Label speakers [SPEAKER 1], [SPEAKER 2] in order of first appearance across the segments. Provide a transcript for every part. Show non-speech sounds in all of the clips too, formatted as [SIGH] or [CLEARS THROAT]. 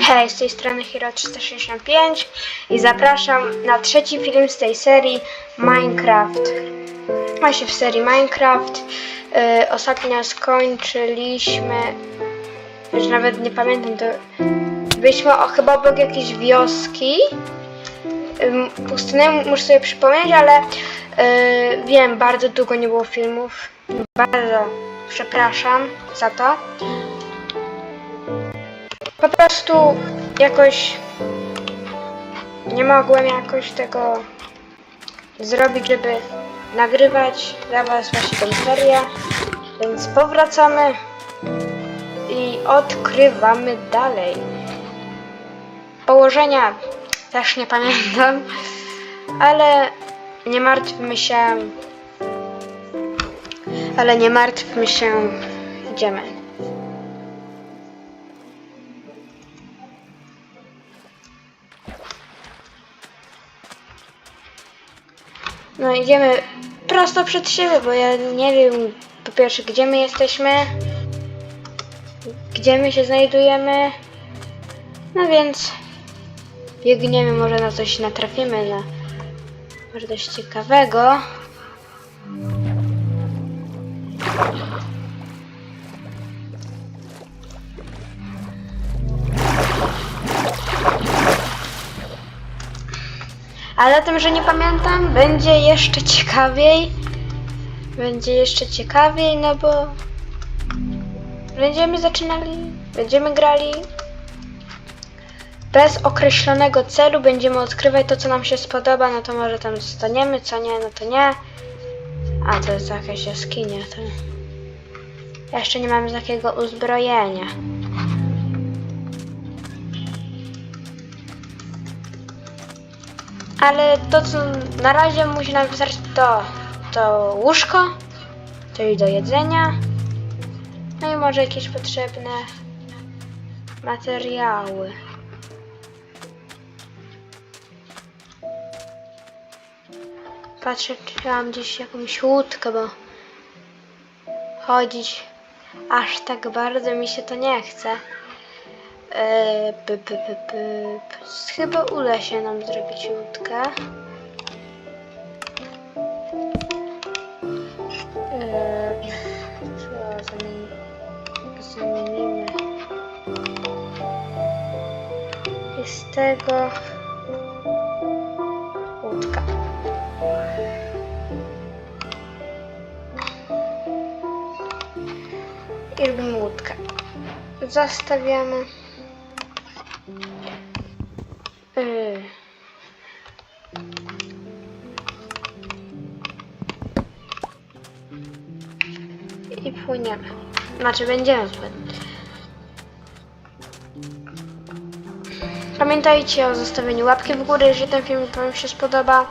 [SPEAKER 1] Hej, z tej strony Hero365 i zapraszam na trzeci film z tej serii Minecraft. Właśnie w serii Minecraft y, ostatnio skończyliśmy, już nawet nie pamiętam, to byliśmy o, chyba obok jakiejś wioski. Pustyny, muszę sobie przypomnieć, ale y, wiem, bardzo długo nie było filmów. Bardzo przepraszam za to po prostu jakoś nie mogłem jakoś tego zrobić, żeby nagrywać dla Was właśnie tę serię, więc powracamy i odkrywamy dalej. Położenia też nie pamiętam, ale nie martwmy się, ale nie martwmy się, idziemy. No idziemy prosto przed siebie, bo ja nie wiem po pierwsze gdzie my jesteśmy, gdzie my się znajdujemy. No więc biegniemy, może na coś natrafimy, na może coś ciekawego. A za tym, że nie pamiętam, będzie jeszcze ciekawiej. Będzie jeszcze ciekawiej, no bo będziemy zaczynali, będziemy grali bez określonego celu, będziemy odkrywać to, co nam się spodoba, no to może tam staniemy, co nie, no to nie. A, to jest jakaś jaskinia, to... Jeszcze nie mam takiego uzbrojenia. Ale to, co na razie musi nam wystarczyć, to, to łóżko, czyli do jedzenia. No i może jakieś potrzebne materiały. Patrzę, czy mam gdzieś jakąś łódkę, bo chodzić aż tak bardzo mi się to nie chce. Eee, p, p, p, p. Chyba uda się nam zrobić łódkę. Eee, co zamieni- zamienimy. I z tego łódka. I robimy łódkę. Zostawiamy. I płyniemy. Znaczy będziemy płynąć. Pamiętajcie o zostawieniu łapki w górę, jeżeli ten film Wam się spodoba.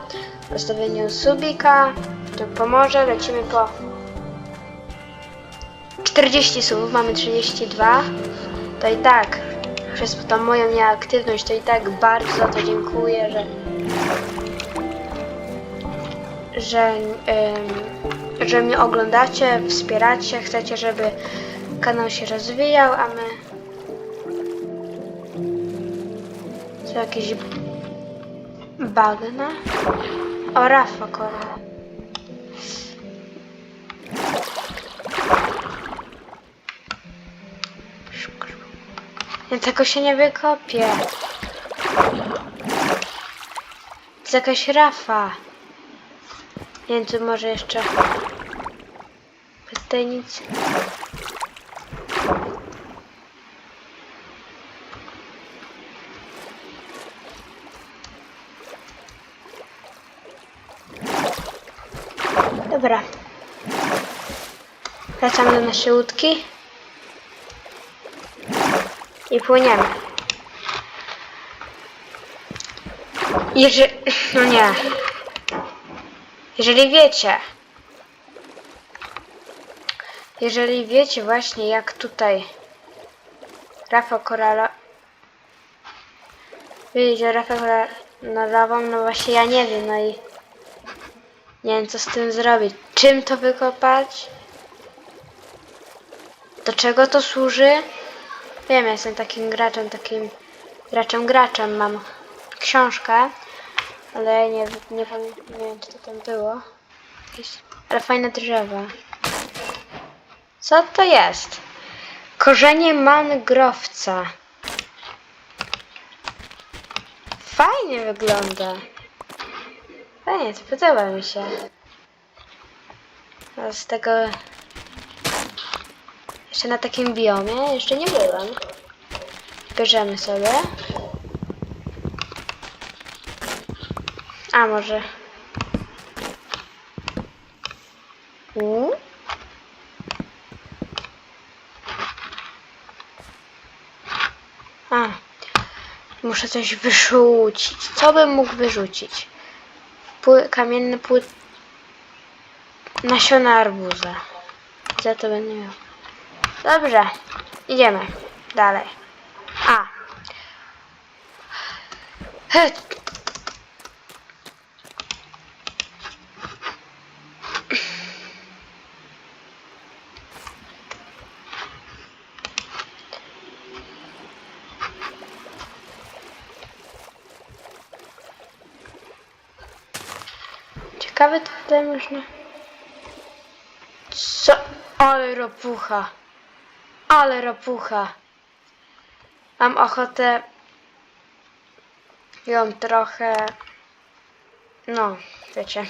[SPEAKER 1] Zostawieniu subika, to pomoże. Lecimy po 40 subów, mamy 32. To i tak przez tą moją nieaktywność to i tak bardzo to dziękuję, że że, że mnie oglądacie, wspieracie, chcecie, żeby kanał się rozwijał, a my co jakieś bagna? O, Rafa Kora. Ja tego się nie wykopię. To jest jakaś rafa. Nie wiem, może jeszcze... Tutaj nic... Dobra. Wracamy do naszej łódki. I płyniemy. Jeżeli... [CLEARS THROAT] No nie. Jeżeli wiecie... Jeżeli wiecie właśnie jak tutaj Rafa Korala... Wiecie, Rafa Korala nadawą, no właśnie ja nie wiem, no i... Nie wiem co z tym zrobić. Czym to wykopać? Do czego to służy? Wiem, ja jestem takim graczem, takim graczem graczem mam książkę, ale nie, nie, nie wiem co tam było. Ale fajne drzewa. Co to jest? Korzenie mangrowca. Fajnie wygląda. Fajnie, to podoba mi się. Z tego... Jeszcze na takim biomie jeszcze nie byłem. Bierzemy sobie. A może... U? A, muszę coś wyrzucić. Co bym mógł wyrzucić? Pły, kamienny płyt... Nasiona arbuza. Za to będę miał. Dobrze, idziemy dalej. A. Ciekawe to tutaj można. Co? Ale ropucha. Ale ropucha. Mam ochotę ją trochę. No, wiecie.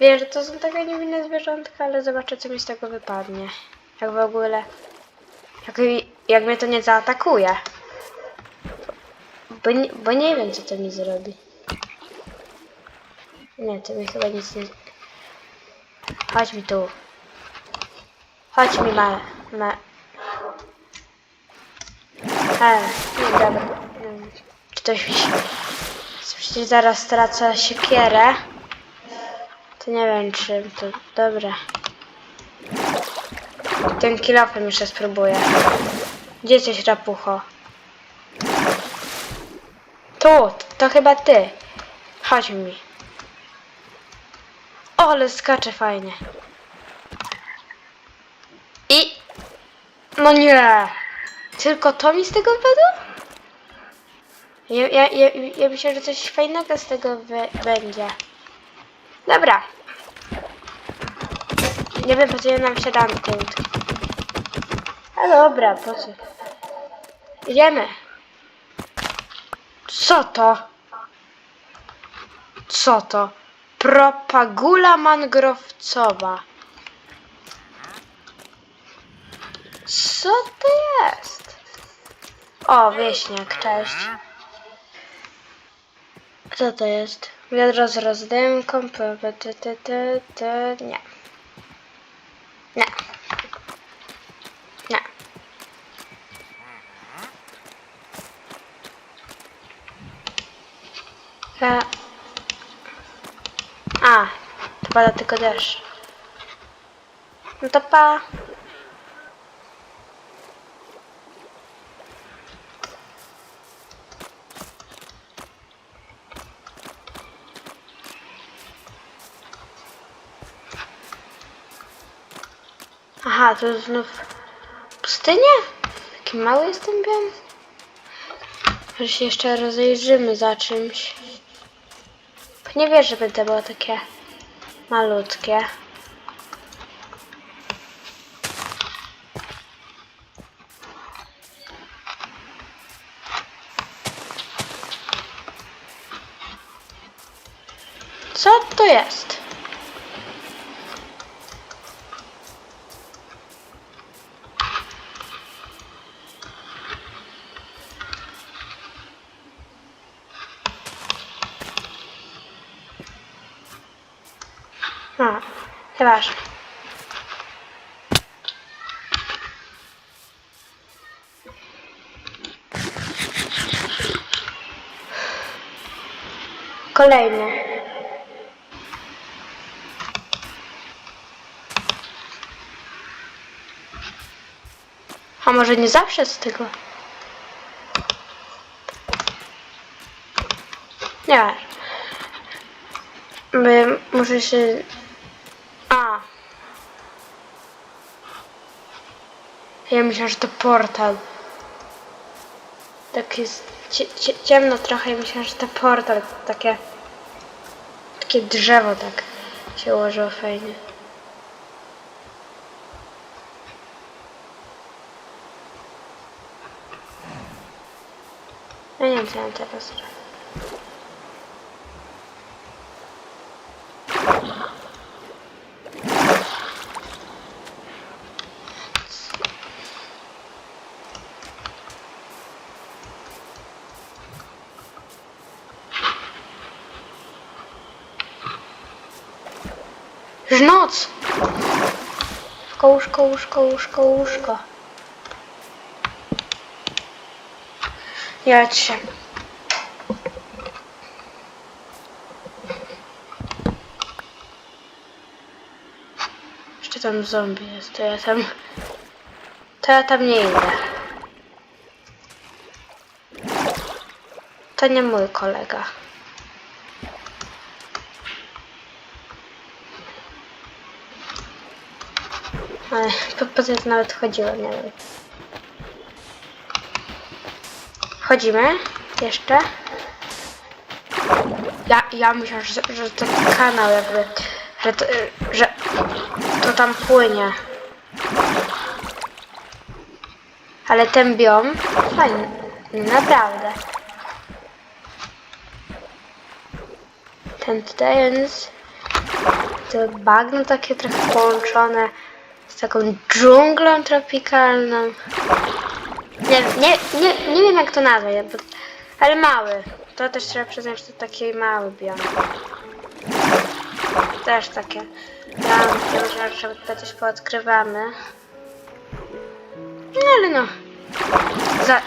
[SPEAKER 1] Wiem, że to są takie niewinne zwierzątka, ale zobaczę, co mi z tego wypadnie. Jak w ogóle. Jak, jak mnie to nie zaatakuje. Bo nie, bo nie wiem, co to mi zrobi. Nie, to mi chyba nic nie... Chodź mi tu. Chodź mi, ma... ma... E, nie, dobra. Ktoś mi się... Przecież zaraz stracę siekierę. To nie wiem, czy to... Dobra. Tym kilofem jeszcze spróbuję. Gdzie jesteś, rapucho? Tu, to chyba ty. Chodź mi. O, ale skacze fajnie. I... No nie. Tylko to mi z tego wypadło? Ja, ja, ja, ja myślę, że coś fajnego z tego będzie. Dobra. Nie wiem, po co ja nam. A dobra, po co? Idziemy. Co to? Co to? Propagula mangrowcowa. Co to jest? O, wieśniak, cześć. Co to jest? Wiadro z rozdymką, p, t, t, t, t, nie. Nie. Nie. E, A, to pada tylko deszcz. No to pa. Aha, to znów pustynia? Taki mały jest ten biom? Może się jeszcze rozejrzymy za czymś. Nie wierzę, żeby to było takie malutkie. Co to jest? A, nieważne. Kolejny. A może nie zawsze z tego? Nie. By, może się... A. Ja myślę, że to portal. Tak jest cie, cie, ciemno trochę i myślę, że to portal takie takie drzewo tak się ułożyło fajnie. Ja nie wiem co ja teraz zrobię. Już noc! Łóżko, łóżko, łóżko, łóżko, łóżko. Ja cię. Jeszcze tam zombie jest, to ja tam... To ja tam nie idę. To nie mój kolega. Ale po, po tu nawet chodziłem, nie wiem. Wchodzimy jeszcze. Ja, ja myślę, że, że to kanał jakby, że to, że to tam płynie. Ale ten biom fajny, naprawdę. Ten tutaj jest to bagno takie trochę połączone taką dżunglą tropikalną. Nie, nie, nie, nie wiem jak to nazwać, ale mały. To też trzeba przyznać, że to taki mały biom. Też takie. Tam, że tutaj coś poodkrywamy. No ale no. Za,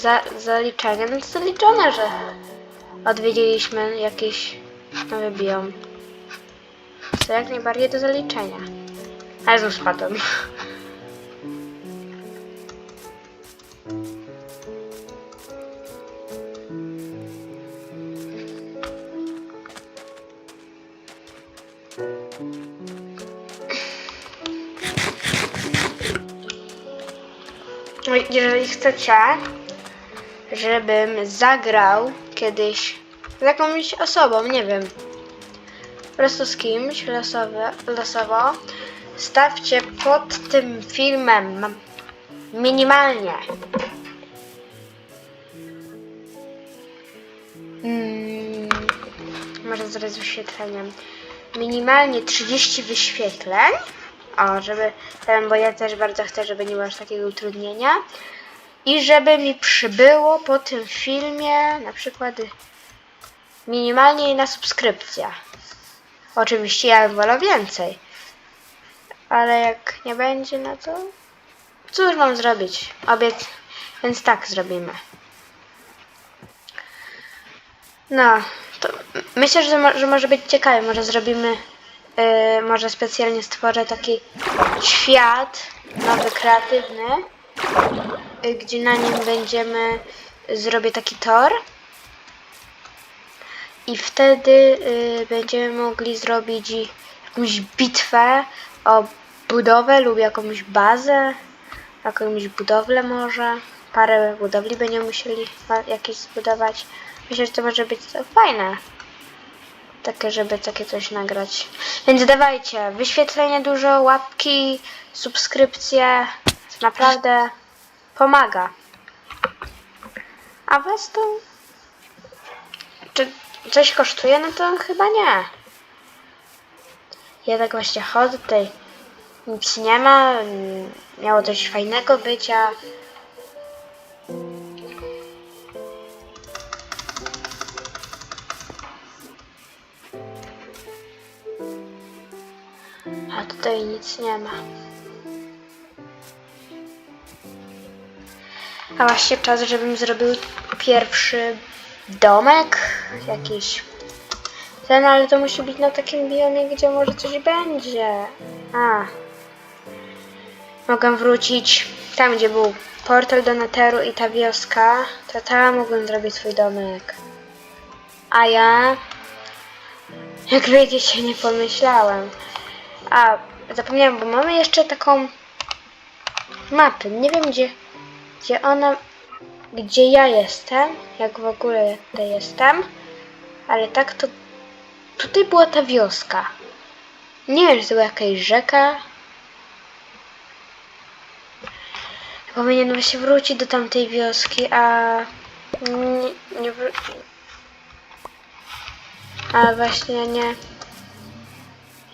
[SPEAKER 1] za, zaliczenie, no to zaliczone, że odwiedziliśmy jakiś nowy biom. To jak najbardziej do zaliczenia. No i Jeżeli chcecie, żebym zagrał kiedyś z jakąś osobą, nie wiem, po prostu z kimś losowe, losowo, stawcie pod tym filmem minimalnie mm, może zaraz z wyświetleniem minimalnie 30 wyświetleń o, żeby, bo ja też bardzo chcę, żeby nie było aż takiego utrudnienia i żeby mi przybyło po tym filmie na przykład minimalnie jedna subskrypcja. Oczywiście ja bym wolał więcej. Ale jak nie będzie, no to cóż mam zrobić? Obiec, więc tak zrobimy. No, to myślę, że, mo- że może być ciekawe. Może zrobimy, yy, może specjalnie stworzę taki świat nowy, kreatywny, yy, gdzie na nim będziemy, zrobię taki tor. I wtedy y, będziemy mogli zrobić jakąś bitwę o budowę lub jakąś bazę, jakąś budowlę może. Parę budowli będziemy musieli jakieś zbudować. Myślę, że to może być to fajne. Takie, żeby takie coś nagrać. Więc dawajcie, wyświetlenie dużo, łapki, subskrypcje. To naprawdę pomaga. A was to czy coś kosztuje? No to chyba nie. Ja tak właśnie chodzę tutaj. Nic nie ma. Miało coś fajnego być, a... A tutaj nic nie ma. A właśnie czas, żebym zrobił pierwszy domek. Jakiś ten, ale to musi być na takim biomie, gdzie może coś będzie. A. Mogę wrócić tam, gdzie był portal do Netheru i ta wioska. To tam mogłem zrobić swój domek. A ja... Jak wiecie, nie pomyślałem. A, zapomniałam, bo mamy jeszcze taką mapę. Nie wiem, gdzie, gdzie ona gdzie ja jestem, jak w ogóle tutaj jestem, ale tak to tutaj była ta wioska. Nie wiem, czy to była jakaś rzeka. Powinien właśnie wrócić do tamtej wioski, a nie, nie wró- a właśnie nie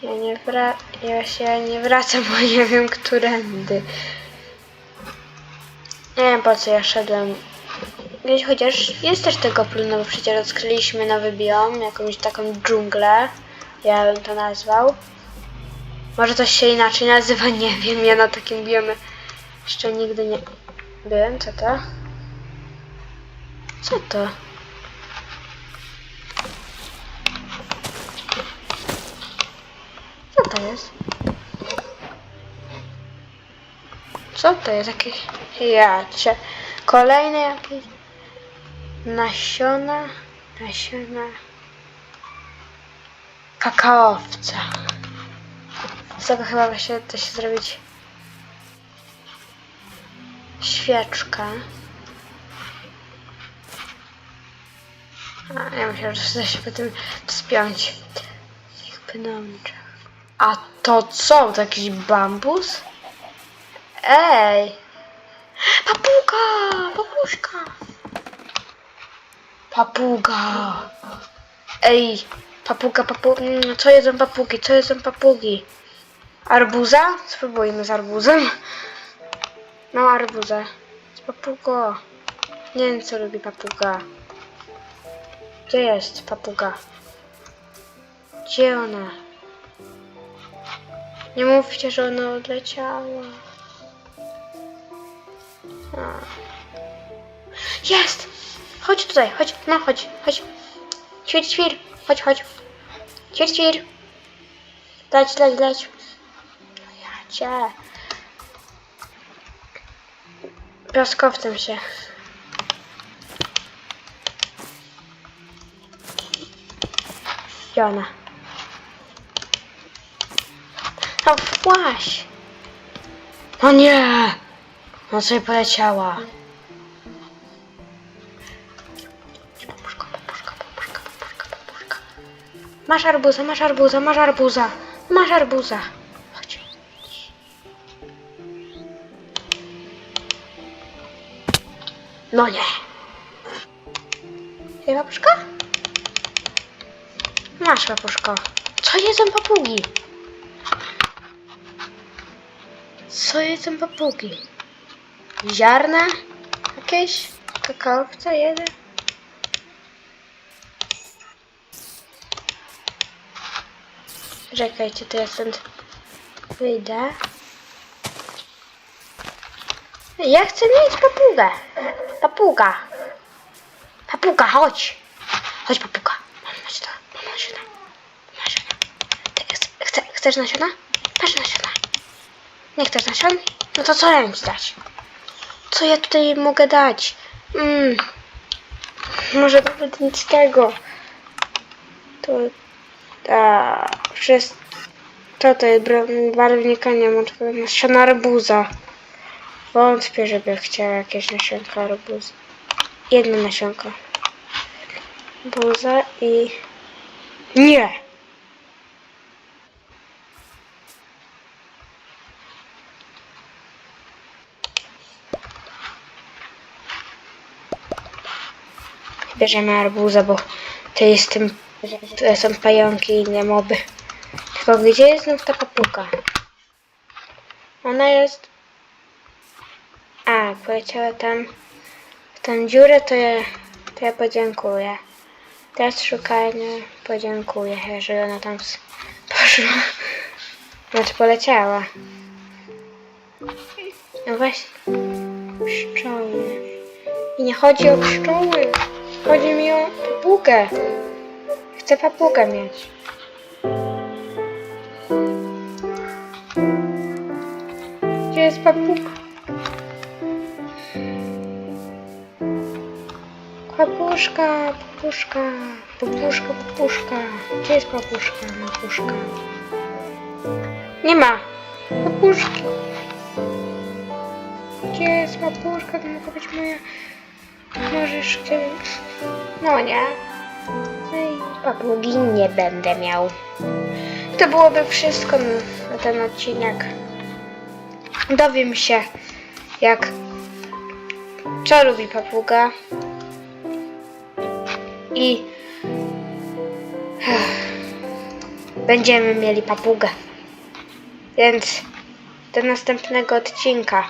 [SPEAKER 1] ja nie wra ja ja nie wracam, bo nie wiem którędy. Nie wiem po co ja szedłem. Gdzieś chociaż jest też tego plus, no bo przecież odkryliśmy nowy biom, jakąś taką dżunglę. Ja bym to nazwał. Może coś się inaczej nazywa, [LAUGHS] nie wiem. Ja na takim biomie jeszcze nigdy nie byłem. Co to? Co to? Co to jest? Co to jest? Jakieś... Ja cię... Kolejne jakieś... Nasiona... Nasiona... Kakaowca. Z tego chyba właśnie da się zrobić... Świeczkę. A, ja myślę, że da się potem spiąć. Ich pnączach. A to co? To jakiś bambus? Ej! Papuga! Papuszka! Papuga! Ej! Papuga, papu... mm, Co jedzą papugi? Co jedzą papugi? Arbuza? Spróbujmy z arbuzem. Mam arbuzę. Z papugo. Nie wiem, co robi papuga. Gdzie jest papuga? Gdzie ona? Nie mówcie, że ona odleciała. A. Jest! Chodź tutaj, chodź, no chodź, chodź. Ćwir, ćwir, chodź, chodź. Ćwir, ćwir. Leć, leć, leć. No Ja cię. Piaskowcem się. Jona. No właśnie. No nie! No sobie poleciała. Masz arbuza, masz arbuza, masz arbuza. Masz arbuza. No nie. Ej, papuszka? Masz papuszko. Co jedzą papugi? Co jedzą papugi? Ziarna? Jakieś? Kakaowca jeden? Czekajcie, to ja stąd wyjdę. Ja chcę mieć papugę. Papuga. Papuga, chodź. Chodź, papuga. Mam nasiona, mam nasiona. Mam nasiona. Ty, chce, chce, chcesz nasiona? Masz nasiona. Nie chcesz nasion? No to co ja ci dać? Co ja tutaj mogę dać? Mm. Może nawet nic tego. To... A, przez... To to jest barwnika nie ma, tylko nasiona arbuza. Wątpię, żeby chciała jakieś nasionka arbuza. Jedno nasionko. Arbuza i... Nie! Bierzemy arbuza, bo to jest tym, to są pająki i inne moby. Tylko gdzie jest znów ta papuga? Ona jest... A, poleciała tam w tą dziurę, to ja, to ja podziękuję. Teraz szukanie podziękuję, jeżeli ona tam poszła. Znaczy poleciała. No właśnie. Pszczoły. I nie chodzi o pszczoły. Chodzi mi o papugę. Chcę papugę mieć. Gdzie jest papuga? Papuszka, papuszka, papuszka, papuszka. Gdzie jest papuszka, papuszka? Nie ma. Papuszki. Gdzie jest papuszka? To mogła być moja Możesz kiedyś... No nie. No papugi nie będę miał. To byłoby wszystko na ten odcinek. Dowiem się, jak... Co lubi papuga. I... Będziemy mieli papugę. Więc do następnego odcinka.